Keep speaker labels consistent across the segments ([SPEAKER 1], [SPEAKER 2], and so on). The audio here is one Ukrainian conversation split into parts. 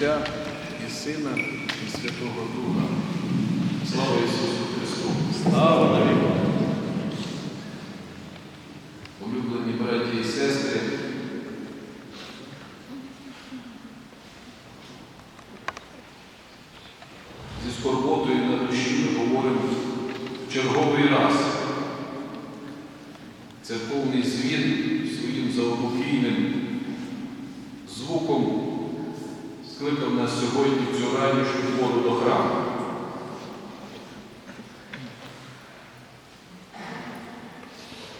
[SPEAKER 1] Отця і Сина, і Святого Духа. Слава Ісусу Христу!
[SPEAKER 2] Слава навіки!
[SPEAKER 1] Улюблені браті і сестри, зі скорботою на душі ми говоримо в черговий раз. Це повний звін своїм заобокійним звуком скликав нас сьогодні в цю ранішню пору до храму.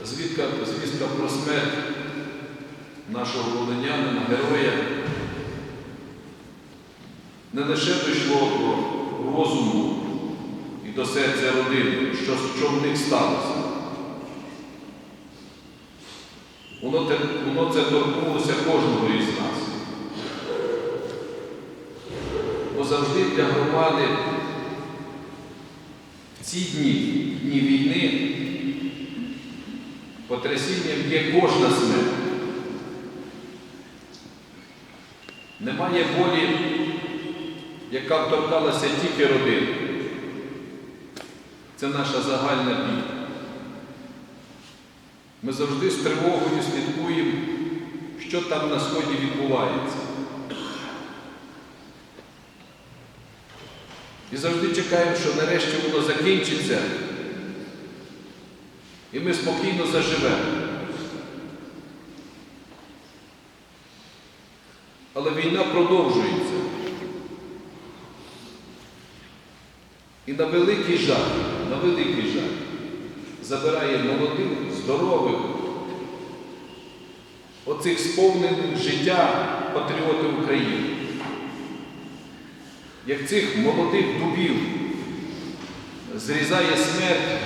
[SPEAKER 1] Звідка, звістка про смерть нашого волинянина, героя, не лише дійшло до розуму і до серця родини, що, що в них сталося. Воно це торкнулося кожного із нас. Бо завжди для громади ці дні, дні війни, потрясінням є кожна смерть. Немає болі, яка б торкалася тільки родини. Це наша загальна біль. Ми завжди з тривогою слідкуємо, що там на сході відбувається. І завжди чекаємо, що нарешті воно закінчиться, і ми спокійно заживемо. Але війна продовжується. І на великий жаль, на великий жаль, забирає молодих, здорових, оцих сповнених життя патріотів України. Як цих молодих дубів зрізає смерть,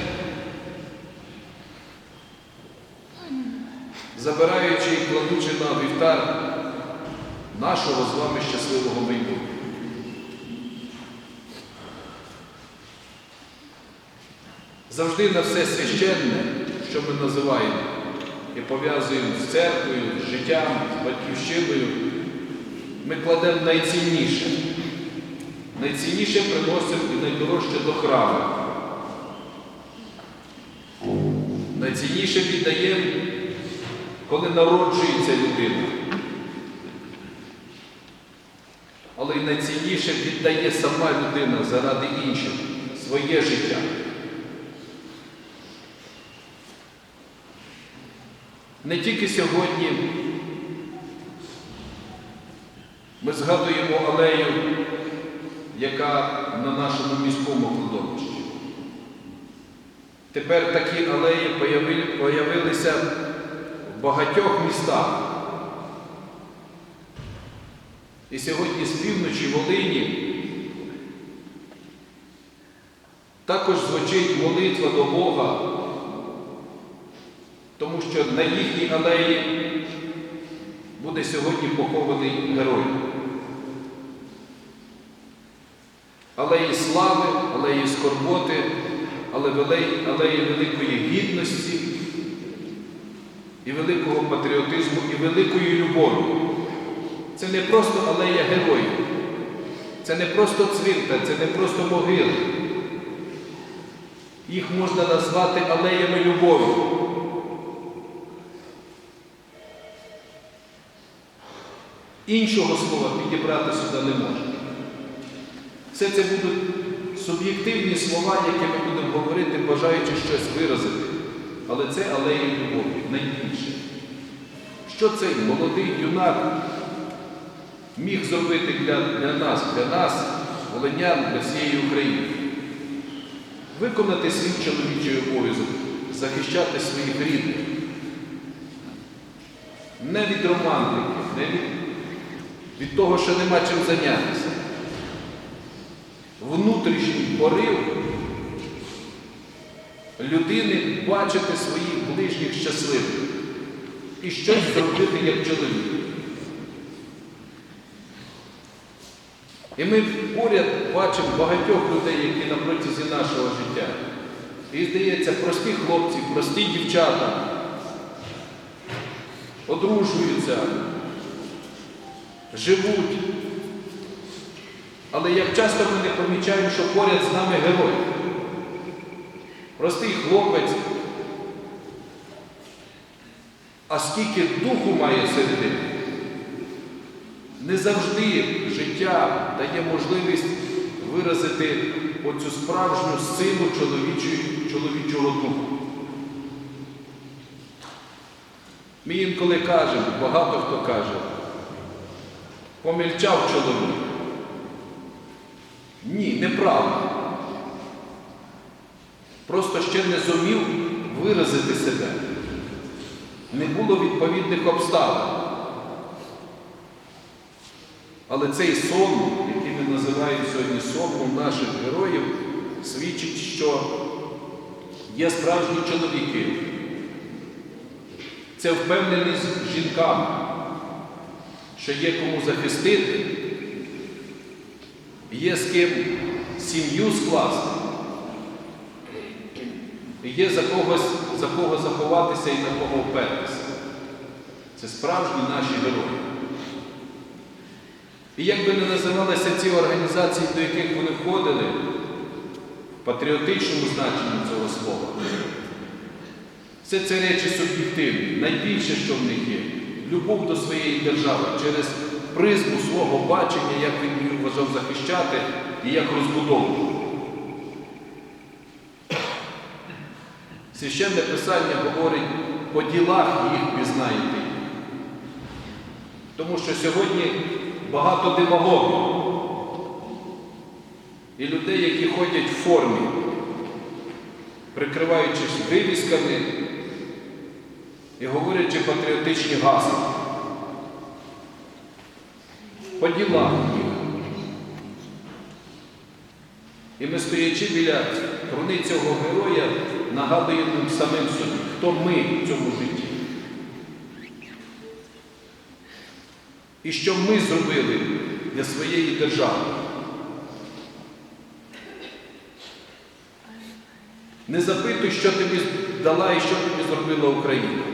[SPEAKER 1] забираючи і кладучи на вівтар нашого з вами щасливого майбутнього. Завжди на все священне, що ми називаємо і пов'язуємо з церквою, з життям, з батьківщиною, ми кладемо найцінніше. Найцінніше приносимо і найдорожче до храму. Найцінніше віддаємо, коли народжується людина. Але й найцінніше віддає сама людина заради інших своє життя. Не тільки сьогодні ми згадуємо алею, яка на нашому міському кладовищі. Тепер такі алеї появи- появилися в багатьох містах. І сьогодні з півночі Волині також звучить молитва до Бога, тому що на їхній алеї буде сьогодні похований герой. Алеї слави, алеї скорботи, але алеї, великої гідності і великого патріотизму і великої любові. Це не просто алея героїв, це не просто цвинта, це не просто могили. Їх можна назвати алеями любові. Іншого слова підібрати сюди не можна. Все це будуть суб'єктивні слова, які ми будемо говорити, бажаючи щось виразити. Але це алея любові найбільше. Що цей молодий юнак міг зробити для, для нас, для нас, волинян, для всієї України? Виконати свій чоловічий обов'язок, захищати своїх рідних. Не від романтики, не від, від того, що нема чим зайнятися. Внутрішній порив людини бачити своїх ближніх щасливих і щось зробити як чоловік. І ми поряд бачимо багатьох людей, які на протязі нашого життя. І здається, прості хлопці, прості дівчата одружуються, живуть, Але як часто ми не помічаємо, що поряд з нами герой. Простий хлопець, а скільки духу має всередині. Не завжди життя дає можливість виразити оцю справжню силу чоловічого духу. Ми інколи кажемо, багато хто каже, помільчав чоловік. Ні, неправда. Просто ще не зумів виразити себе. Не було відповідних обставин. Але цей сон, який ми називаємо сьогодні сонмом наших героїв, свідчить, що є справжні чоловіки. Це впевненість жінкам, що є кому захистити, є з ким сім'ю скласти, є за когось, за кого заховатися і на кого впертися. Це справжні наші герої. І як би не називалися ці організації, до яких вони входили, в патріотичному значенні цього слова, все це речі суб'єктивні. Найбільше, що в них є, любов до своєї держави через призму свого бачення, як він її вважав захищати і як розбудовувати. Священне Писання говорить, по ділах їх пізнаєте. Тому що сьогодні багато демагогів і людей, які ходять в формі, прикриваючись вивісками і говорячи патріотичні гасла. По ділах їх. І ми, стоячи біля труни цього героя, нагадуємо самим собі, хто ми в цьому житті. І що ми зробили для своєї держави. Не запитуй, що тобі дала і що тобі зробила Україна.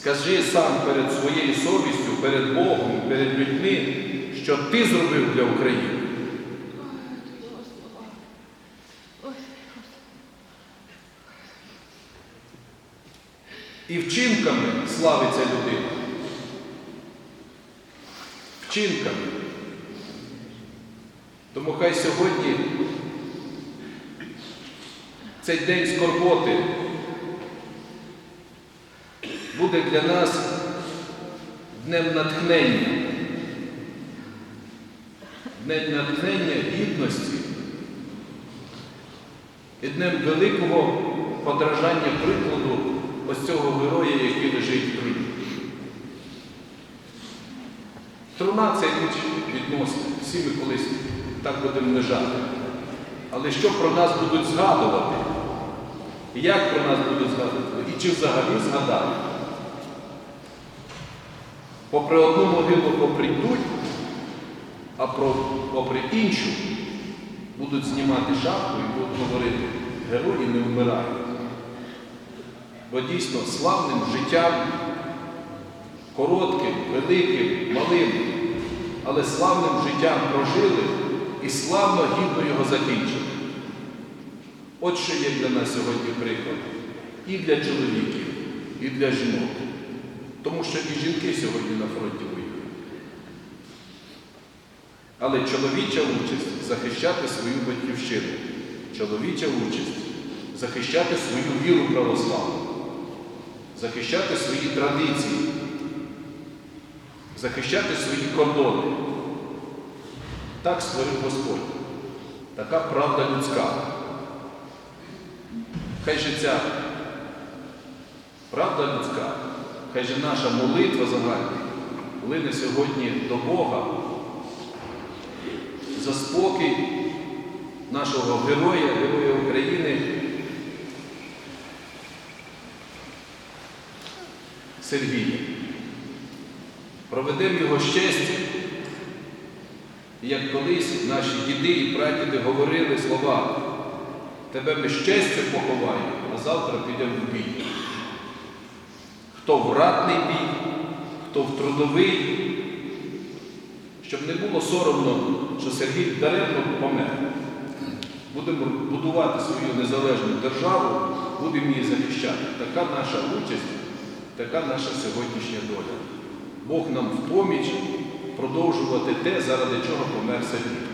[SPEAKER 1] Скажи сам перед своєю совістю, перед Богом, перед людьми, що ти зробив для України. І вчинками славиться людина. Вчинками. Тому хай сьогодні цей день скорботи буде для нас днем натхнення, днем натхнення гідності і днем великого подражання прикладу ось цього героя, який лежить в труні. Труна це річ відносна. Всі ми колись так будемо лежати. Але що про нас будуть згадувати? Як про нас будуть згадувати? І чи взагалі згадають? Попри одну могилу поприйдуть, а попри іншу будуть знімати шапку і будуть говорити, герої не вмирають. Бо дійсно славним життям, коротким, великим, малим, але славним життям прожили і славно гідно його закінчили. От що є для нас сьогодні приклад. І для чоловіків, і для жінок. Тому що і жінки сьогодні на фронті воюють. Але чоловіча участь захищати свою батьківщину. Чоловіча участь захищати свою віру православну, захищати свої традиції, захищати свої кордони. Так створив Господь. Така правда людська. Хай же ця правда людська, хай же наша молитва загальна лине сьогодні до Бога за спокій нашого героя, героя України Сергія. Проведемо його щастя, як колись наші діди і прадіди говорили слова, тебе ми щастя поховаємо, а завтра підемо в бій. Хто в ратний бій, хто в трудовий, щоб не було соромно, що Сергій даремно помер. Будемо будувати свою незалежну державу, будемо її захищати. Така наша участь, така наша сьогоднішня доля. Бог нам в поміч продовжувати те, заради чого помер Сергій.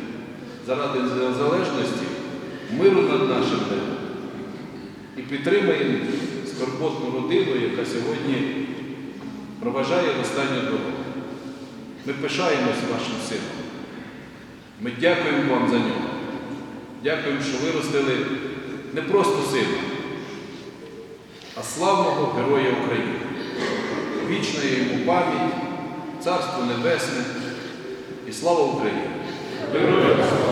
[SPEAKER 1] Заради незалежності, миру над нашим небом. І підтримаємо скорботну родину, яка сьогодні проважає останню дорогу. Ми пишаємось вашим сином. Ми дякуємо вам за нього. Дякуємо, що виростили не просто сина, а славного Героя України. Вічна йому пам'ять, Царство Небесне і слава Україні!
[SPEAKER 2] Героям слава!